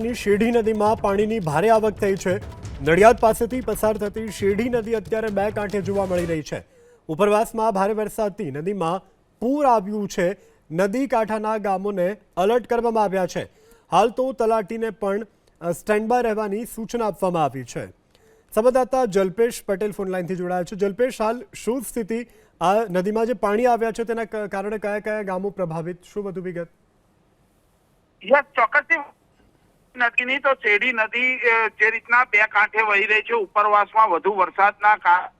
ની શેઢી નદીમાં પાણીની ભારે આવક થઈ છે. નડિયાદ પાસેથી પસાર થતી શેઢી નદી અત્યારે બે કાંઠે જોવા મળી રહી છે. ઉપરવાસમાં ભારે વરસાદથી નદીમાં પૂર આવ્યું છે. નદી કાંઠાના ગામોને અલર્ટ કરવામાં આવ્યા છે. હાલ તો તલાટીને પણ સ્ટેન્ડ રહેવાની સૂચના આપવામાં આવી છે. સંવાદદાતા જલ્પેશ પટેલ ફોનલાઈનથી જોડાયા છે. જલ્પેશ, હાલ શું સ્થિતિ? આ નદીમાં જે પાણી આવ્યા છે તેના કારણે કયા કયા ગામો પ્રભાવિત? શું વધુ વિગત? ચોક્કસ નદીની તો શેરડી નદી જે રીતના બે કાંઠે વહી રહી છે, ઉપરવાસમાં વધુ વરસાદના કારણે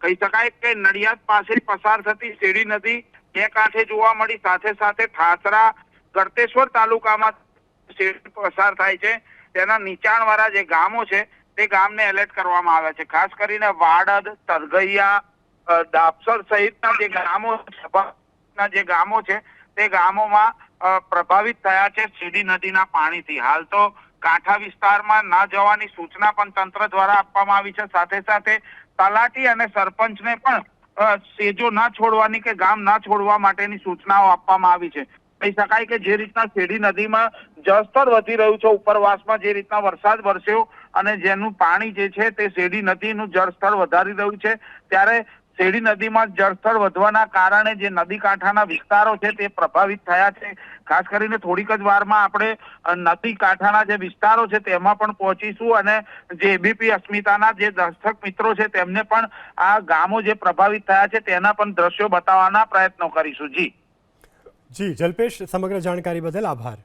કહી શકાય કે નડિયાદ પાસે પસાર થતી શેરડી નદી બે કાંઠે જોવા મળી, સાથે સાથે ઠાસરા, ગળતેશ્વર તાલુકામાં શેરડી પસાર થાય છે. તેના નીચાણવાળા જે ગામો છે, તે ગામને એલર્ટ કરવામાં આવ્યા છે. ખાસ કરીને વાડદ, તરગૈયા દાપસર સહિતના જે ગામો ના જે ગામો છે, તે ગામોમાં પ્રભાવિત થયા છે સીડી નદીના પાણીથી. હાલ તો કાંઠા વિસ્તારમાં ના જવાની સૂચના પણ તંત્ર દ્વારા આપવામાં આવી છે. સાથે સાથે તલાટી અને સરપંચને પણ સેજો ના છોડવાની કે ગામ ના છોડવા માટેની સૂચનાઓ આપવામાં આવી છે. કહી શકાય કે જે રીતના શેરી નદીમાં જળસ્તર વધી રહ્યું છે, ઉપરવાસમાં જે રીતના વરસાદ વરસ્યો અને જેનું પાણી જે છે તે શેરડી નદીનું જળસ્તર વધારી રહ્યું છે, ત્યારે શેરડી નદીમાં જળસ્તર વધવાના કારણે જે નદી કાંઠાના વિસ્તારો છે તે પ્રભાવિત થયા છે. ખાસ કરીને થોડીક જ વારમાં આપણે નદી કાંઠાના જે વિસ્તારો છે તેમાં પણ પહોંચીશું અને જે એબીપી, અસ્મિતાના જે દર્શક મિત્રો છે તેમને પણ આ ગામો જે પ્રભાવિત થયા છે તેના પણ દ્રશ્યો બતાવવાના પ્રયત્નો કરીશું. જી. જી, જલ્પેશ, સમગ્ર જાણકારી બદલ આભાર.